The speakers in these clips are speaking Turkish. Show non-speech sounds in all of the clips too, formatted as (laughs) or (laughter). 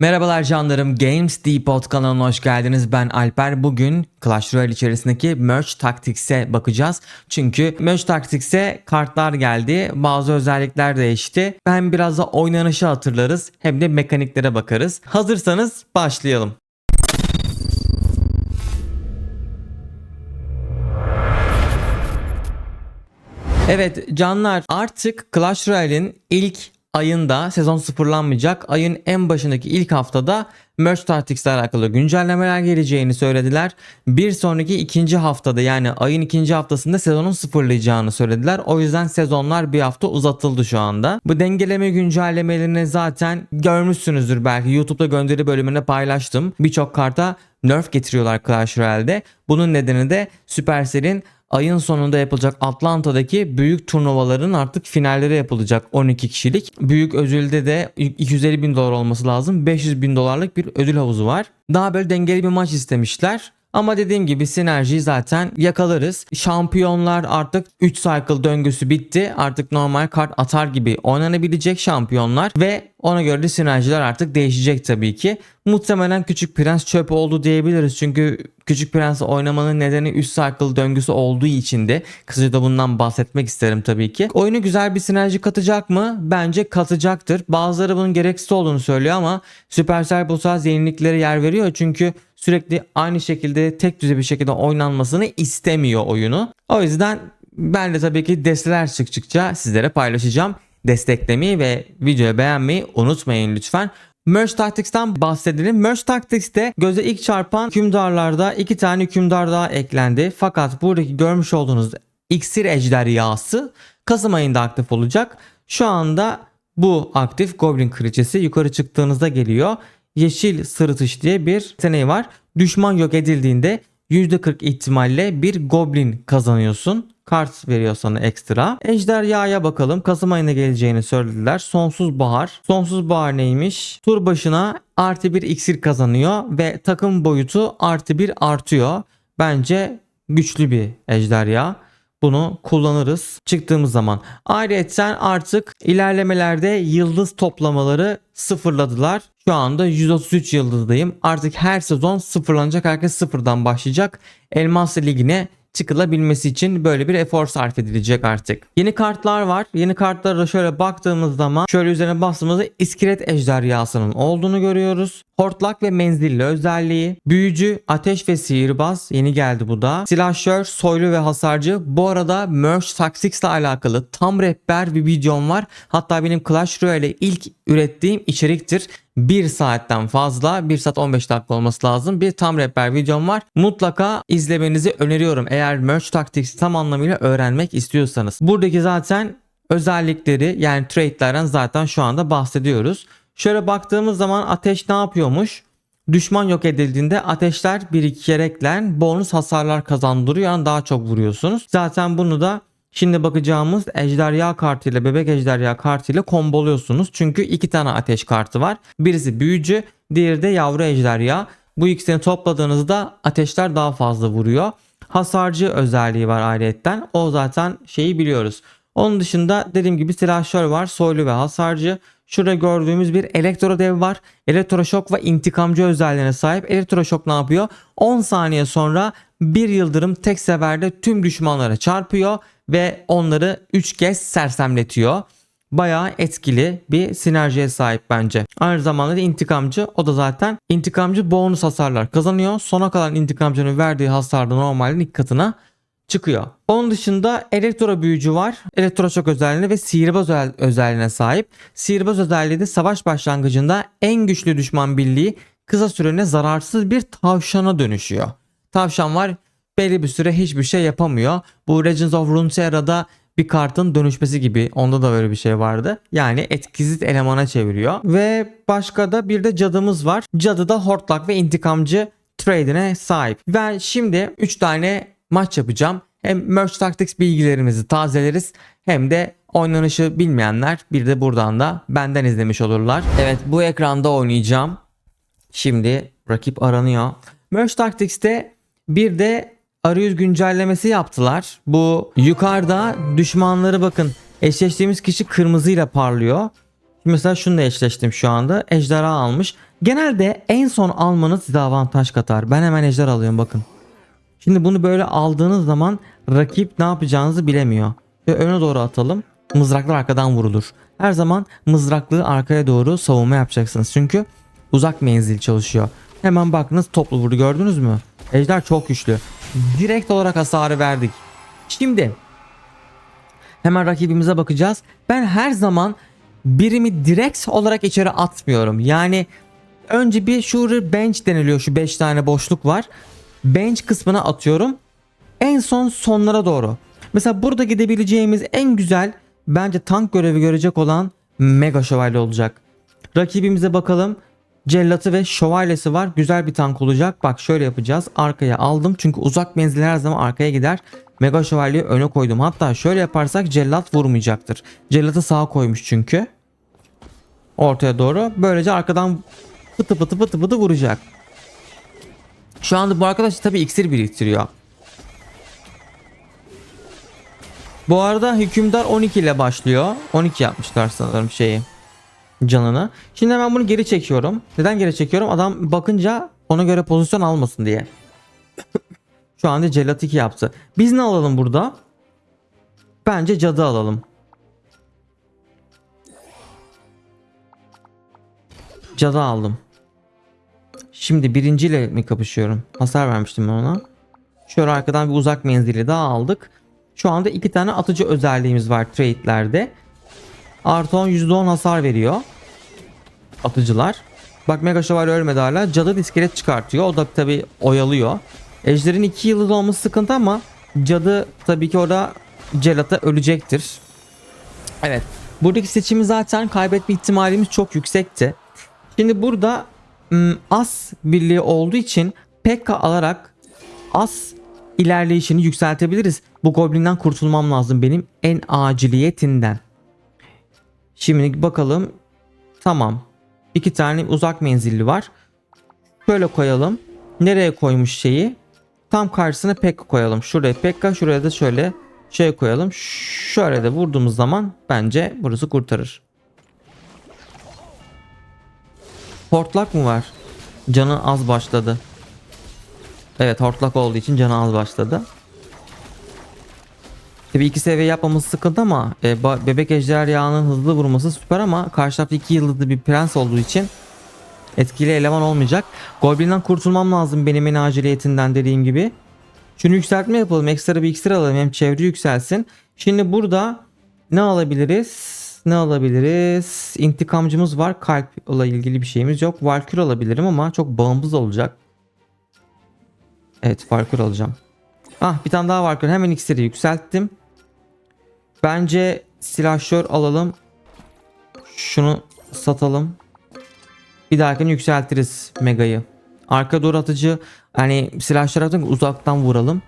Merhabalar canlarım Games Depot kanalına hoş geldiniz. Ben Alper. Bugün Clash Royale içerisindeki Merge Tactics'e bakacağız. Çünkü Merge Tactics'e kartlar geldi. Bazı özellikler değişti. Hem biraz da oynanışı hatırlarız hem de mekaniklere bakarız. Hazırsanız başlayalım. Evet canlar artık Clash Royale'in ilk ayında sezon sıfırlanmayacak. Ayın en başındaki ilk haftada Merge Tactics ile alakalı güncellemeler geleceğini söylediler. Bir sonraki ikinci haftada yani ayın ikinci haftasında sezonun sıfırlayacağını söylediler. O yüzden sezonlar bir hafta uzatıldı şu anda. Bu dengeleme güncellemelerini zaten görmüşsünüzdür belki. YouTube'da gönderi bölümünde paylaştım. Birçok karta nerf getiriyorlar Clash Royale'de. Bunun nedeni de Supercell'in ayın sonunda yapılacak Atlanta'daki büyük turnuvaların artık finalleri yapılacak 12 kişilik. Büyük ödülde de 250 bin dolar olması lazım. 500 bin dolarlık bir ödül havuzu var. Daha böyle dengeli bir maç istemişler. Ama dediğim gibi sinerjiyi zaten yakalarız. Şampiyonlar artık 3 cycle döngüsü bitti. Artık normal kart atar gibi oynanabilecek şampiyonlar ve ona göre de sinerjiler artık değişecek tabii ki. Muhtemelen Küçük Prens çöp oldu diyebiliriz. Çünkü Küçük Prens oynamanın nedeni 3 cycle döngüsü olduğu için de kısaca da bundan bahsetmek isterim tabii ki. Oyunu güzel bir sinerji katacak mı? Bence katacaktır. Bazıları bunun gereksiz olduğunu söylüyor ama Supercell bu tarz yeniliklere yer veriyor. Çünkü sürekli aynı şekilde tek düze bir şekilde oynanmasını istemiyor oyunu. O yüzden ben de tabii ki desteler çıktıkça sizlere paylaşacağım. Desteklemeyi ve videoyu beğenmeyi unutmayın lütfen. Merge Tactics'ten bahsedelim. Merge Tactics'te göze ilk çarpan hükümdarlarda iki tane hükümdar daha eklendi. Fakat buradaki görmüş olduğunuz iksir ejderhası Kasım ayında aktif olacak. Şu anda bu aktif Goblin Kraliçesi yukarı çıktığınızda geliyor. Yeşil sırıtış diye bir yeteneği var. Düşman yok edildiğinde %40 ihtimalle bir Goblin kazanıyorsun. Kart veriyor sana ekstra. Ejderhaya bakalım. Kasım ayına geleceğini söylediler. Sonsuz Bahar. Sonsuz Bahar neymiş? Tur başına artı bir iksir kazanıyor ve takım boyutu artı bir artıyor. Bence güçlü bir ejderha bunu kullanırız çıktığımız zaman. Ayrıca artık ilerlemelerde yıldız toplamaları sıfırladılar. Şu anda 133 yıldızdayım. Artık her sezon sıfırlanacak. Herkes sıfırdan başlayacak. Elmas Ligi'ne çıkılabilmesi için böyle bir efor sarf edilecek artık. Yeni kartlar var. Yeni kartlara şöyle baktığımız zaman şöyle üzerine bastığımızda iskelet ejderhasının olduğunu görüyoruz. Hortlak ve menzilli özelliği. Büyücü, ateş ve sihirbaz yeni geldi bu da. Silahşör, soylu ve hasarcı. Bu arada Merge Tactics ile alakalı tam rehber bir videom var. Hatta benim Clash Royale ilk ürettiğim içeriktir. 1 saatten fazla 1 saat 15 dakika olması lazım bir tam rehber videom var. Mutlaka izlemenizi öneriyorum eğer Merge Tactics'i tam anlamıyla öğrenmek istiyorsanız. Buradaki zaten özellikleri yani trade'lerden zaten şu anda bahsediyoruz. Şöyle baktığımız zaman ateş ne yapıyormuş? Düşman yok edildiğinde ateşler birikereklen bonus hasarlar kazandırıyor. Yani daha çok vuruyorsunuz. Zaten bunu da Şimdi bakacağımız ejderha kartıyla bebek ejderha kartıyla komboluyorsunuz. Çünkü iki tane ateş kartı var. Birisi büyücü, diğeri de yavru ejderha. Bu ikisini topladığınızda ateşler daha fazla vuruyor. Hasarcı özelliği var ayrıyetten. O zaten şeyi biliyoruz. Onun dışında dediğim gibi silahşör var. Soylu ve hasarcı. Şurada gördüğümüz bir elektro dev var. Elektroşok ve intikamcı özelliğine sahip. Elektroşok ne yapıyor? 10 saniye sonra bir yıldırım tek seferde tüm düşmanlara çarpıyor ve onları 3 kez sersemletiyor. Bayağı etkili bir sinerjiye sahip bence. Aynı zamanda da intikamcı o da zaten intikamcı bonus hasarlar kazanıyor. Sona kalan intikamcının verdiği hasar da normalin ilk katına çıkıyor. Onun dışında elektro büyücü var. Elektro çok özelliğine ve sihirbaz özelliğine sahip. Sihirbaz özelliği de savaş başlangıcında en güçlü düşman birliği kısa süreliğine zararsız bir tavşana dönüşüyor. Tavşan var belli bir süre hiçbir şey yapamıyor. Bu Legends of Runeterra'da bir kartın dönüşmesi gibi onda da böyle bir şey vardı. Yani etkisiz elemana çeviriyor. Ve başka da bir de cadımız var. Cadı da hortlak ve intikamcı trade'ine sahip. Ben şimdi 3 tane maç yapacağım. Hem Merge Tactics bilgilerimizi tazeleriz hem de oynanışı bilmeyenler bir de buradan da benden izlemiş olurlar. Evet bu ekranda oynayacağım. Şimdi rakip aranıyor. Merge Tactics'te bir de arayüz güncellemesi yaptılar. Bu yukarıda düşmanları bakın eşleştiğimiz kişi kırmızıyla parlıyor. Mesela şununla eşleştim şu anda. Ejderha almış. Genelde en son almanız size avantaj katar. Ben hemen ejder alıyorum bakın. Şimdi bunu böyle aldığınız zaman rakip ne yapacağınızı bilemiyor. Ve öne doğru atalım. Mızraklar arkadan vurulur. Her zaman mızraklığı arkaya doğru savunma yapacaksınız. Çünkü uzak menzil çalışıyor. Hemen bakınız toplu vurdu gördünüz mü? Ejder çok güçlü. Direkt olarak hasarı verdik. Şimdi hemen rakibimize bakacağız. Ben her zaman birimi direkt olarak içeri atmıyorum. Yani önce bir şu bench deniliyor. Şu 5 tane boşluk var. Bench kısmına atıyorum. En son sonlara doğru. Mesela burada gidebileceğimiz en güzel bence tank görevi görecek olan Mega Şövalye olacak. Rakibimize bakalım. Cellatı ve şövalyesi var. Güzel bir tank olacak. Bak şöyle yapacağız. Arkaya aldım. Çünkü uzak menzil her zaman arkaya gider. Mega şövalyeyi öne koydum. Hatta şöyle yaparsak cellat vurmayacaktır. Cellatı sağa koymuş çünkü. Ortaya doğru. Böylece arkadan pıtı pıtı pıtı pıtı vuracak. Şu anda bu arkadaş tabi iksir biriktiriyor. Bu arada hükümdar 12 ile başlıyor. 12 yapmışlar sanırım şeyi canını. Şimdi hemen bunu geri çekiyorum. Neden geri çekiyorum? Adam bakınca ona göre pozisyon almasın diye. (coughs) Şu anda cellat 2 yaptı. Biz ne alalım burada? Bence cadı alalım. Cadı aldım. Şimdi birinciyle mi kapışıyorum? Hasar vermiştim ben ona. Şöyle arkadan bir uzak menzili daha aldık. Şu anda iki tane atıcı özelliğimiz var trade'lerde. Artı 10 %10 hasar veriyor. Atıcılar. Bak Mega Şövalye ölmedi hala. Cadı diskelet çıkartıyor. O da tabi oyalıyor. Ejder'in 2 yıldız olması sıkıntı ama cadı tabii ki orada Celat'a ölecektir. Evet. Buradaki seçimi zaten kaybetme ihtimalimiz çok yüksekti. Şimdi burada as birliği olduğu için Pekka alarak as ilerleyişini yükseltebiliriz. Bu goblinden kurtulmam lazım benim en aciliyetinden. Şimdi bakalım. Tamam. İki tane uzak menzilli var. Şöyle koyalım. Nereye koymuş şeyi? Tam karşısına Pekka koyalım. Şuraya Pekka, şuraya da şöyle şey koyalım. Şöyle de vurduğumuz zaman bence burası kurtarır. Hortlak mı var? Canı az başladı. Evet hortlak olduğu için canı az başladı. Tabii iki seviye yapmamız sıkıntı ama e, bebek ejder yağının hızlı vurması süper ama karşı tarafta iki yıldızlı bir prens olduğu için etkili eleman olmayacak. Goblin'den kurtulmam lazım benim en aciliyetinden dediğim gibi. Şunu yükseltme yapalım. Ekstra bir iksir alalım. Hem çevre yükselsin. Şimdi burada ne alabiliriz? Ne alabiliriz? İntikamcımız var. Kalpla ilgili bir şeyimiz yok. Valkür alabilirim ama çok bağımsız olacak. Evet Valkür alacağım. Ah bir tane daha Valkür. Hemen iksiri yükselttim. Bence silahşör alalım. Şunu satalım. Bir dahakini yükseltiriz Mega'yı. Arka doğru atıcı hani silahşör atın uzaktan vuralım.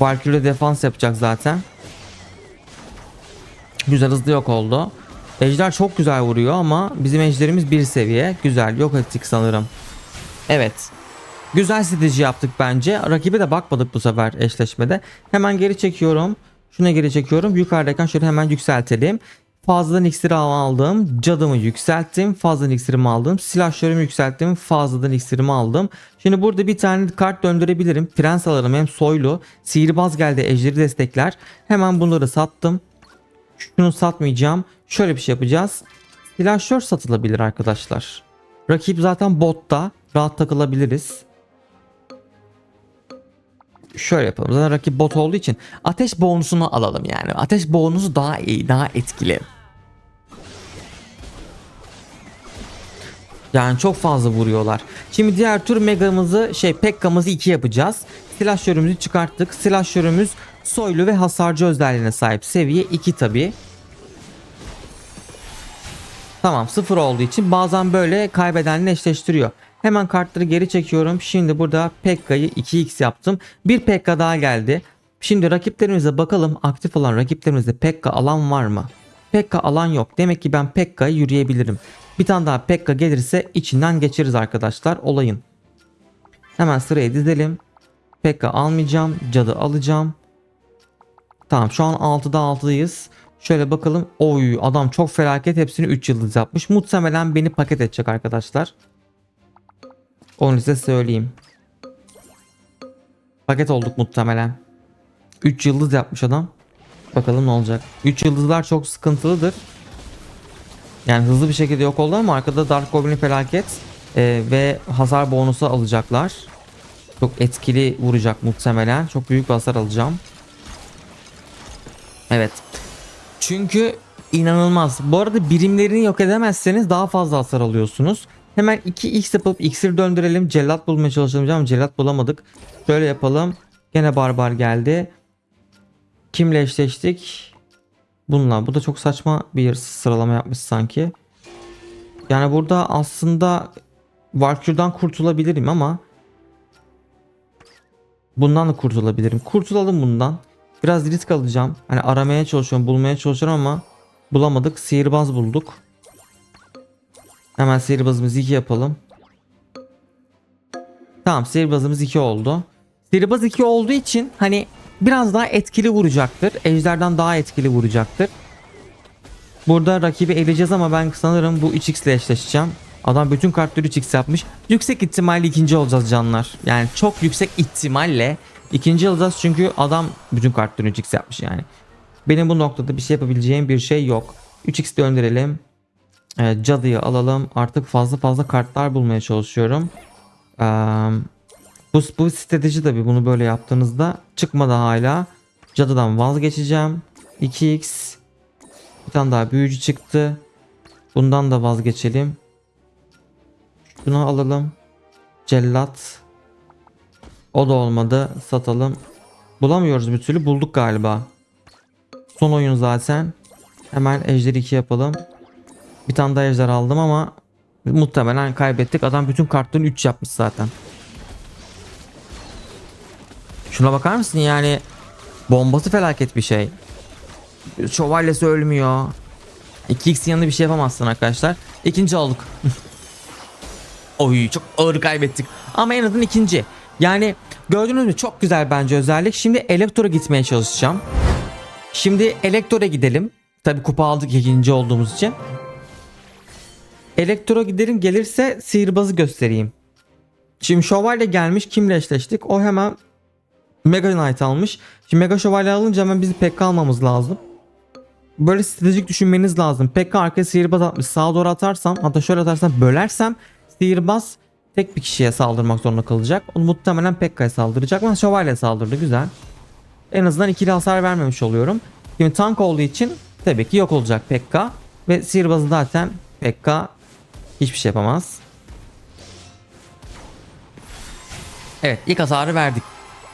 Valkyrie defans yapacak zaten. Güzel hızlı yok oldu. Ejder çok güzel vuruyor ama bizim ejderimiz bir seviye. Güzel yok ettik sanırım. Evet. Güzel strateji yaptık bence. Rakibe de bakmadık bu sefer eşleşmede. Hemen geri çekiyorum. Şuna geri çekiyorum. Yukarıdayken şöyle hemen yükseltelim. Fazladan iksiri aldım. Cadımı yükselttim. Fazladan iksirimi aldım. Silahşörümü yükselttim. Fazladan iksirimi aldım. Şimdi burada bir tane kart döndürebilirim. Prens alırım hem soylu. Sihirbaz geldi ejderi destekler. Hemen bunları sattım. Şunu satmayacağım. Şöyle bir şey yapacağız. Silahşör satılabilir arkadaşlar. Rakip zaten botta. Rahat takılabiliriz. Şöyle yapalım. Zaten rakip bot olduğu için ateş bonusunu alalım yani. Ateş bonusu daha iyi, daha etkili. Yani çok fazla vuruyorlar. Şimdi diğer tur megamızı şey Pekka'mızı 2 yapacağız. Silahşörümüzü çıkarttık. Silahşörümüz soylu ve hasarcı özelliğine sahip. Seviye 2 tabi. Tamam sıfır olduğu için bazen böyle kaybedenle eşleştiriyor. Hemen kartları geri çekiyorum. Şimdi burada Pekka'yı 2x yaptım. Bir Pekka daha geldi. Şimdi rakiplerimize bakalım. Aktif olan rakiplerimizde Pekka alan var mı? Pekka alan yok. Demek ki ben Pekka'yı yürüyebilirim. Bir tane daha Pekka gelirse içinden geçeriz arkadaşlar olayın. Hemen sıraya dizelim. Pekka almayacağım. Cadı alacağım. Tamam şu an 6'da 6'dayız. Şöyle bakalım. Oy adam çok felaket hepsini 3 yıldız yapmış. Muhtemelen beni paket edecek arkadaşlar. Onu size söyleyeyim. Paket olduk muhtemelen. 3 yıldız yapmış adam. Bakalım ne olacak. 3 yıldızlar çok sıkıntılıdır. Yani hızlı bir şekilde yok oldu ama arkada Dark Goblin felaket e, ve hasar bonusu alacaklar. Çok etkili vuracak muhtemelen. Çok büyük bir hasar alacağım. Evet. Çünkü inanılmaz. Bu arada birimlerini yok edemezseniz daha fazla hasar alıyorsunuz. Hemen 2x yapıp iksir döndürelim. Cellat bulmaya çalışalım ama cellat bulamadık. Şöyle yapalım. Gene barbar geldi. Kimle eşleştik? Bununla. Bu da çok saçma bir sıralama yapmış sanki. Yani burada aslında Valkyrie'dan kurtulabilirim ama bundan da kurtulabilirim. Kurtulalım bundan. Biraz risk alacağım. Hani aramaya çalışıyorum, bulmaya çalışıyorum ama bulamadık. Sihirbaz bulduk. Hemen sihirbazımızı 2 yapalım. Tamam sihirbazımız 2 oldu. Sihirbaz 2 olduğu için hani biraz daha etkili vuracaktır. Ejderden daha etkili vuracaktır. Burada rakibi eleyeceğiz ama ben sanırım bu 3x ile eşleşeceğim. Adam bütün kartları 3x yapmış. Yüksek ihtimalle ikinci olacağız canlar. Yani çok yüksek ihtimalle ikinci olacağız çünkü adam bütün kartları 3x yapmış yani. Benim bu noktada bir şey yapabileceğim bir şey yok. 3x döndürelim. Ee, cadıyı alalım. Artık fazla fazla kartlar bulmaya çalışıyorum. Ee, bu, bu strateji tabi bunu böyle yaptığınızda çıkmadı hala. Cadıdan vazgeçeceğim. 2x. Bir tane daha büyücü çıktı. Bundan da vazgeçelim. Şunu alalım. Cellat. O da olmadı. Satalım. Bulamıyoruz bir türlü. Bulduk galiba. Son oyun zaten. Hemen ejder 2 yapalım. Bir tane daha ejder aldım ama muhtemelen kaybettik. Adam bütün kartlarını 3 yapmış zaten. Şuna bakar mısın yani bombası felaket bir şey. Şövalyesi ölmüyor. 2x yanında bir şey yapamazsın arkadaşlar. İkinci olduk. (laughs) Oy çok ağır kaybettik. Ama en azından ikinci. Yani gördüğünüz mü çok güzel bence özellik. Şimdi Elektor'a gitmeye çalışacağım. Şimdi Elektor'a gidelim. Tabi kupa aldık ikinci olduğumuz için. Elektor'a gidelim gelirse sihirbazı göstereyim. Şimdi şövalye gelmiş kimle eşleştik? O hemen Mega Knight almış. Şimdi Mega Şövalye alınca hemen bizi PK almamız lazım. Böyle stratejik düşünmeniz lazım. PK arkaya sihirbaz atmış. Sağa doğru atarsam hatta şöyle atarsam bölersem sihirbaz tek bir kişiye saldırmak zorunda kalacak. Onu muhtemelen PK'ya saldıracak ama şövalye saldırdı güzel. En azından ikili hasar vermemiş oluyorum. Şimdi tank olduğu için tabii ki yok olacak PK. Ve sihirbazı zaten PK hiçbir şey yapamaz. Evet ilk hasarı verdik.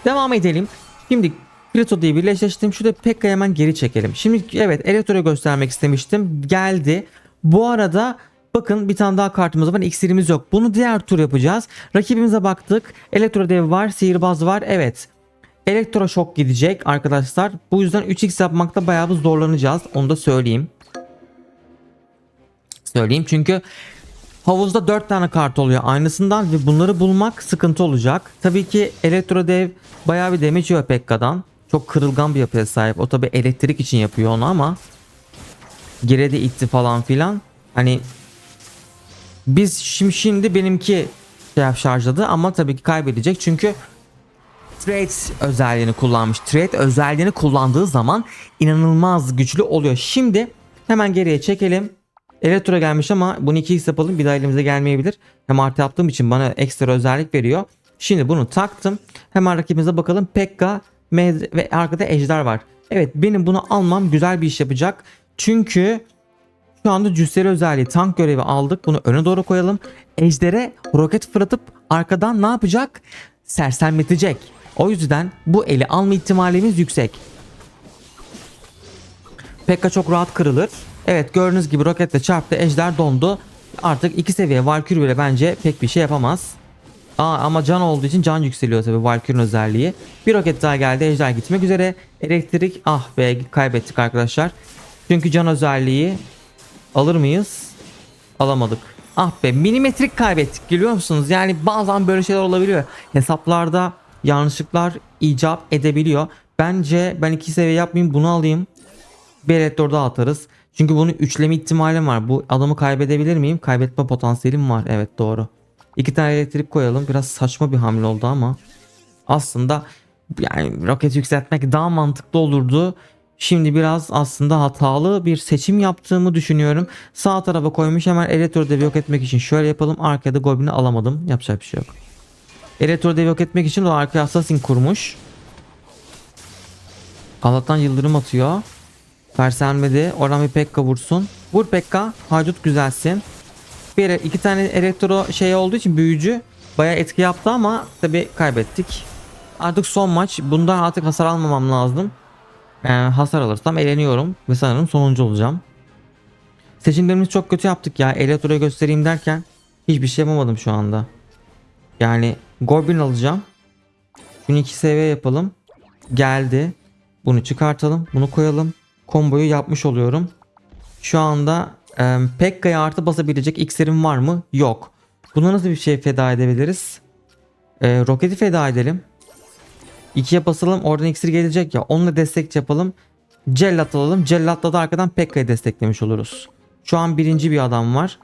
Devam edelim. Şimdi Krito diye birleştirdim. Şurada Pekka'yı hemen geri çekelim. Şimdi evet Elektro'yu göstermek istemiştim. Geldi. Bu arada bakın bir tane daha kartımız var. İksirimiz yok. Bunu diğer tur yapacağız. Rakibimize baktık. Elektro dev var. Sihirbaz var. Evet. Elektro şok gidecek arkadaşlar. Bu yüzden 3x yapmakta bayağı bir zorlanacağız. Onu da söyleyeyim. Söyleyeyim çünkü Havuzda 4 tane kart oluyor aynısından ve bunları bulmak sıkıntı olacak. Tabii ki Elektro Dev bayağı bir damage yiyor Pekka'dan. Çok kırılgan bir yapıya sahip. O tabii elektrik için yapıyor onu ama geri de itti falan filan. Hani biz şimdi, benimki şey şarjladı ama tabii ki kaybedecek çünkü Trade özelliğini kullanmış. Trade özelliğini kullandığı zaman inanılmaz güçlü oluyor. Şimdi hemen geriye çekelim. Elektro gelmiş ama bunu 2x yapalım bir daha elimize gelmeyebilir. Hem artı yaptığım için bana ekstra özellik veriyor. Şimdi bunu taktım. Hemen rakibimize bakalım. Pekka ve arkada ejder var. Evet benim bunu almam güzel bir iş yapacak. Çünkü şu anda cüsseli özelliği tank görevi aldık. Bunu öne doğru koyalım. Ejder'e roket fırlatıp arkadan ne yapacak? Sersemletecek. O yüzden bu eli alma ihtimalimiz yüksek. Pekka çok rahat kırılır. Evet gördüğünüz gibi roketle çarptı. Ejder dondu. Artık iki seviye Valkyrie bile bence pek bir şey yapamaz. Aa, ama can olduğu için can yükseliyor tabi Valkyrie'nin özelliği. Bir roket daha geldi. Ejder gitmek üzere. Elektrik ah be kaybettik arkadaşlar. Çünkü can özelliği alır mıyız? Alamadık. Ah be milimetrik kaybettik biliyor musunuz? Yani bazen böyle şeyler olabiliyor. Hesaplarda yanlışlıklar icap edebiliyor. Bence ben iki seviye yapmayayım bunu alayım. Elektro daha atarız. Çünkü bunun üçleme ihtimalim var. Bu adamı kaybedebilir miyim? Kaybetme potansiyelim var. Evet doğru. İki tane elektrik koyalım. Biraz saçma bir hamle oldu ama. Aslında yani roket yükseltmek daha mantıklı olurdu. Şimdi biraz aslında hatalı bir seçim yaptığımı düşünüyorum. Sağ tarafa koymuş hemen elektro devi yok etmek için şöyle yapalım. Arkada Goblin'i alamadım. Yapacak bir şey yok. Elektro devi yok etmek için o arkaya Assassin kurmuş. Allah'tan yıldırım atıyor. Perselmedi. Oradan bir Pekka vursun. Vur Pekka. Haydut güzelsin. Bir iki tane elektro şey olduğu için büyücü bayağı etki yaptı ama tabi kaybettik. Artık son maç. Bundan artık hasar almamam lazım. Ee, hasar alırsam eğleniyorum ve sanırım sonuncu olacağım. Seçimlerimizi çok kötü yaptık ya. Elektro'yu göstereyim derken hiçbir şey yapamadım şu anda. Yani Goblin alacağım. Bunu iki seviye yapalım. Geldi. Bunu çıkartalım. Bunu koyalım. Komboyu yapmış oluyorum. Şu anda e, Pekka'ya artı basabilecek iksirim var mı? Yok. Buna nasıl bir şey feda edebiliriz? E, roketi feda edelim. İkiye basalım oradan iksir gelecek ya onunla destek yapalım. Cellat alalım. Cellatla da arkadan Pekka'yı desteklemiş oluruz. Şu an birinci bir adam var.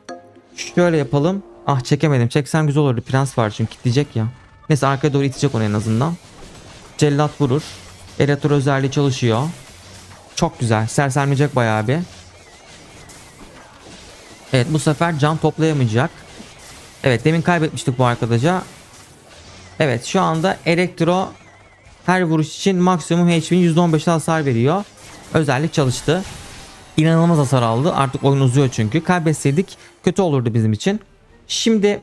Şöyle yapalım. Ah çekemedim. Çeksem güzel olurdu. Prens var çünkü kitleyecek ya. Neyse arkaya doğru itecek onu en azından. Cellat vurur. Elektro özelliği çalışıyor. Çok güzel. Sersemleyecek bayağı bir. Evet bu sefer can toplayamayacak. Evet demin kaybetmiştik bu arkadaşa. Evet şu anda elektro her vuruş için maksimum HP'nin %15 hasar veriyor. Özellik çalıştı. İnanılmaz hasar aldı. Artık oyun uzuyor çünkü. Kaybetseydik kötü olurdu bizim için. Şimdi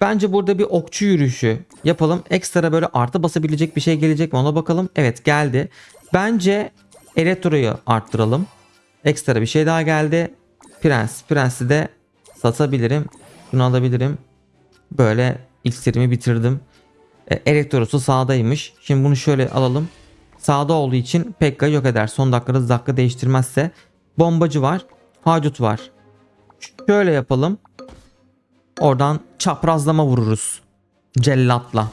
bence burada bir okçu yürüyüşü yapalım. Ekstra böyle artı basabilecek bir şey gelecek mi ona bakalım. Evet geldi. Bence elektroyu arttıralım. Ekstra bir şey daha geldi. Prens. Prensi de satabilirim. Bunu alabilirim. Böyle iksirimi bitirdim. E, Elektrosu sağdaymış. Şimdi bunu şöyle alalım. Sağda olduğu için Pekka yok eder. Son dakikada dakika değiştirmezse. Bombacı var. Hacut var. Şöyle yapalım. Oradan çaprazlama vururuz. Cellatla.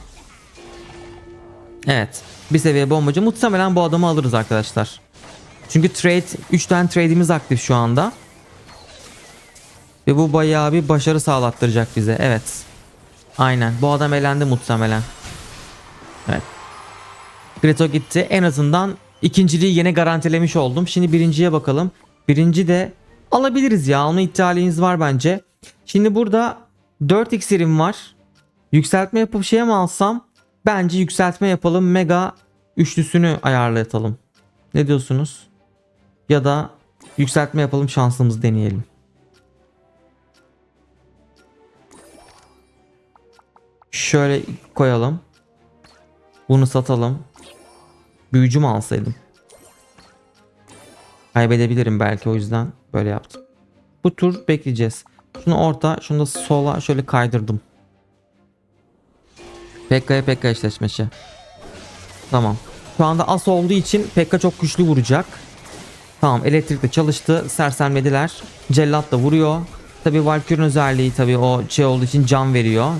Evet. Bir seviye bombacı. Muhtemelen bu adamı alırız arkadaşlar. Çünkü trade 3 tane trade'imiz aktif şu anda. Ve bu bayağı bir başarı sağlattıracak bize. Evet. Aynen. Bu adam elendi muhtemelen. Evet. Greto gitti. En azından ikinciliği yine garantilemiş oldum. Şimdi birinciye bakalım. Birinci de alabiliriz ya. Alma ihtimaliniz var bence. Şimdi burada 4 iksirim var. Yükseltme yapıp şeye mi alsam? Bence yükseltme yapalım. Mega üçlüsünü ayarlatalım. Ne diyorsunuz? Ya da yükseltme yapalım şansımızı deneyelim. Şöyle koyalım. Bunu satalım. Büyücü mü alsaydım? Kaybedebilirim belki o yüzden böyle yaptım. Bu tur bekleyeceğiz. Şunu orta, şunu da sola şöyle kaydırdım. Pekka'ya Pekka eşleşmesi. Tamam. Şu anda as olduğu için Pekka çok güçlü vuracak. Tamam elektrik de çalıştı. Sersemlediler. Cellat da vuruyor. Tabi Valkyrie'nin özelliği tabi o şey olduğu için can veriyor.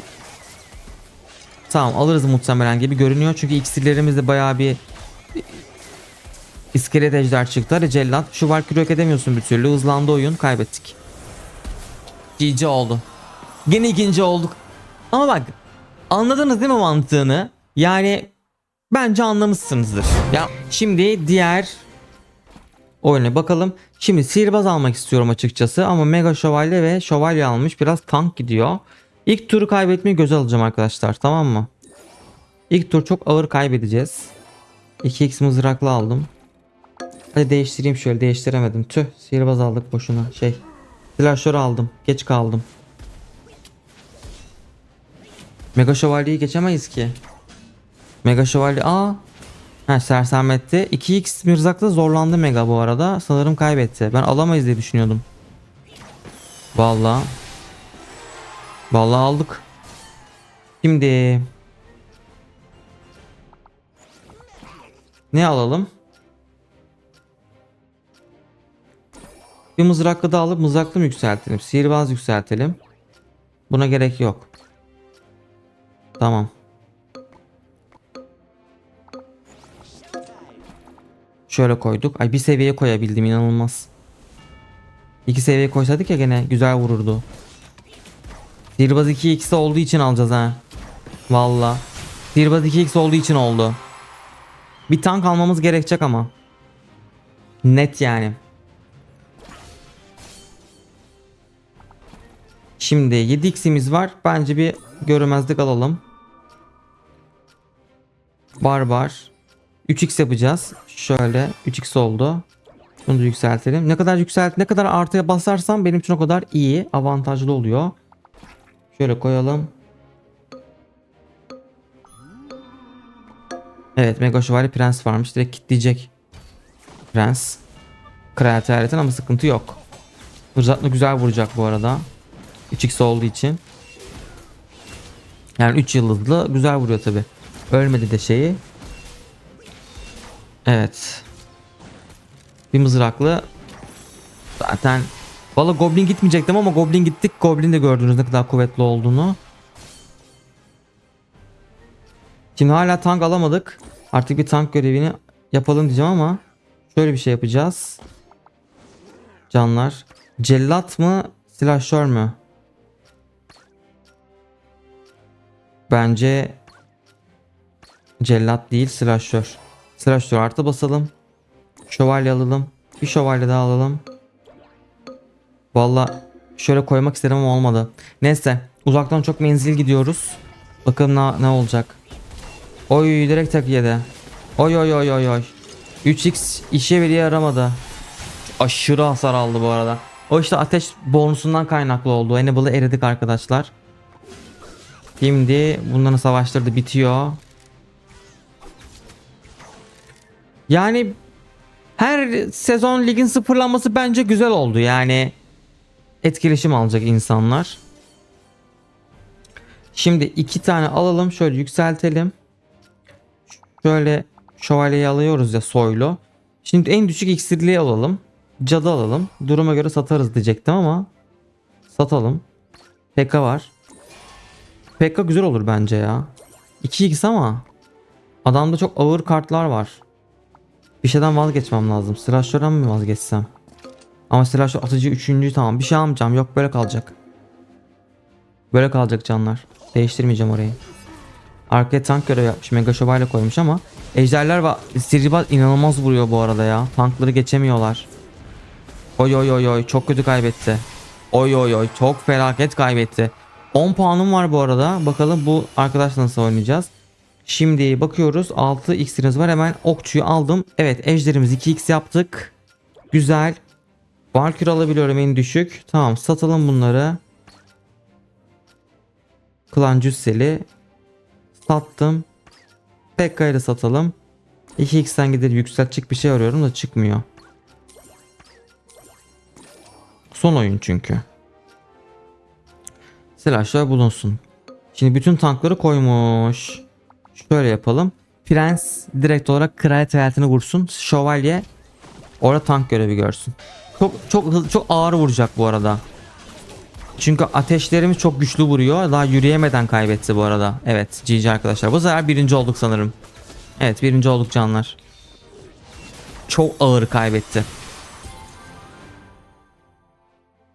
Tamam alırız muhtemelen gibi görünüyor. Çünkü iksirlerimizde bayağı bir iskelet ejder çıktı. Hadi cellat. Şu Valkyrie yok edemiyorsun bir türlü. Hızlandı oyun. Kaybettik. GG oldu. Gene ikinci olduk. Ama bak anladınız değil mi mantığını? Yani bence anlamışsınızdır. Ya şimdi diğer oyuna bakalım. Şimdi sihirbaz almak istiyorum açıkçası ama mega şövalye ve şövalye almış. Biraz tank gidiyor. İlk turu kaybetmeyi göze alacağım arkadaşlar tamam mı? İlk tur çok ağır kaybedeceğiz. 2x mızraklı aldım. Hadi değiştireyim şöyle değiştiremedim. Tüh sihirbaz aldık boşuna şey. Slasher aldım. Geç kaldım. Mega şövalyeyi geçemeyiz ki. Mega şövalye aa. Ha sersametti. 2x mızrakla zorlandı Mega bu arada. Sanırım kaybetti. Ben alamayız diye düşünüyordum. Vallahi. Vallahi aldık. Şimdi ne alalım? Bir mızraklı da alıp mızraklı mı yükseltelim? Sihirbaz yükseltelim. Buna gerek yok. Tamam. Şöyle koyduk. Ay bir seviye koyabildim inanılmaz. İki seviye koysaydık ya gene güzel vururdu. Sihirbaz 2x olduğu için alacağız ha. Valla. Sihirbaz 2x olduğu için oldu. Bir tank almamız gerekecek ama. Net yani. Şimdi 7x'imiz var. Bence bir görünmezlik alalım. Barbar. 3x yapacağız. Şöyle 3x oldu. Bunu da yükseltelim. Ne kadar yükselt ne kadar artıya basarsam benim için o kadar iyi, avantajlı oluyor. Şöyle koyalım. Evet Mega Şövalye Prens varmış. Direkt kitleyecek. Prens. Kraliyet hayaletin ama sıkıntı yok. Fırsatlı güzel vuracak bu arada. 3x olduğu için. Yani 3 yıldızlı güzel vuruyor tabi. Ölmedi de şeyi. Evet. Bir mızraklı. Zaten Valla Goblin gitmeyecektim ama Goblin gittik. Goblin de gördünüz ne kadar kuvvetli olduğunu. Şimdi hala tank alamadık. Artık bir tank görevini yapalım diyeceğim ama şöyle bir şey yapacağız. Canlar. Cellat mı? Silahşör mü? Bence cellat değil silahşör. Silahşör artı basalım. Şövalye alalım. Bir şövalye daha alalım. Valla şöyle koymak istedim ama olmadı. Neyse uzaktan çok menzil gidiyoruz. Bakalım ne, ne olacak. Oy direkt tek yedi. Oy oy oy oy oy. 3x işe bile yaramadı. Aşırı hasar aldı bu arada. O işte ateş bonusundan kaynaklı oldu. Enable'ı eridik arkadaşlar. Şimdi bunların savaşları da bitiyor. Yani her sezon ligin sıfırlanması bence güzel oldu. Yani etkileşim alacak insanlar. Şimdi iki tane alalım. Şöyle yükseltelim. Şöyle şövalyeyi alıyoruz ya soylu. Şimdi en düşük iksirliği alalım. Cadı alalım. Duruma göre satarız diyecektim ama satalım. PK var. PK güzel olur bence ya. 2x ama adamda çok ağır kartlar var. Bir şeyden vazgeçmem lazım. Silahşörden mi vazgeçsem? Ama silahşör atıcı üçüncü tamam. Bir şey almayacağım. Yok böyle kalacak. Böyle kalacak canlar. Değiştirmeyeceğim orayı. Arkaya tank görev yapmış. Mega şövalye koymuş ama ejderler ve sihirbaz inanılmaz vuruyor bu arada ya. Tankları geçemiyorlar. Oy oy oy oy çok kötü kaybetti. Oy oy oy çok felaket kaybetti. 10 puanım var bu arada. Bakalım bu arkadaşla nasıl oynayacağız. Şimdi bakıyoruz 6 x'imiz var hemen okçuyu aldım. Evet ejderimiz 2x yaptık. Güzel. Valkür alabiliyorum en düşük. Tamam satalım bunları. Klan cüsseli. Sattım. Pekka'yı da satalım. 2x'ten gidip yükseltecek bir şey arıyorum da çıkmıyor. Son oyun çünkü. Silahşör bulunsun. Şimdi bütün tankları koymuş. Şöyle yapalım. Prens direkt olarak kraliyet hayatını vursun. Şövalye orada tank görevi görsün. Çok çok çok ağır vuracak bu arada. Çünkü ateşlerimiz çok güçlü vuruyor. Daha yürüyemeden kaybetti bu arada. Evet GG arkadaşlar. Bu sefer birinci olduk sanırım. Evet birinci olduk canlar. Çok ağır kaybetti.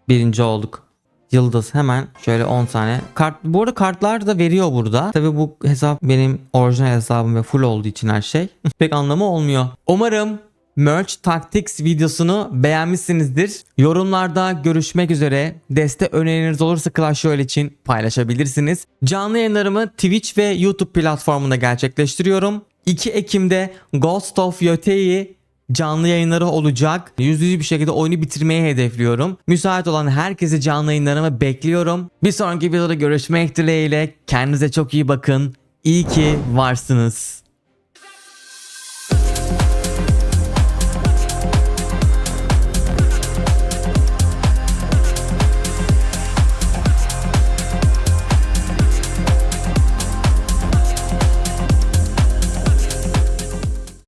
Birinci olduk. Yıldız hemen şöyle 10 tane. Kart, bu arada kartlar da veriyor burada. Tabi bu hesap benim orijinal hesabım ve full olduğu için her şey. (laughs) Pek anlamı olmuyor. Umarım Merch Tactics videosunu beğenmişsinizdir. Yorumlarda görüşmek üzere. Deste öneriniz olursa Clash Royale için paylaşabilirsiniz. Canlı yayınlarımı Twitch ve YouTube platformunda gerçekleştiriyorum. 2 Ekim'de Ghost of Yotei canlı yayınları olacak. Yüzde yüz bir şekilde oyunu bitirmeyi hedefliyorum. Müsait olan herkesi canlı yayınlarıma bekliyorum. Bir sonraki videoda görüşmek dileğiyle. Kendinize çok iyi bakın. İyi ki varsınız.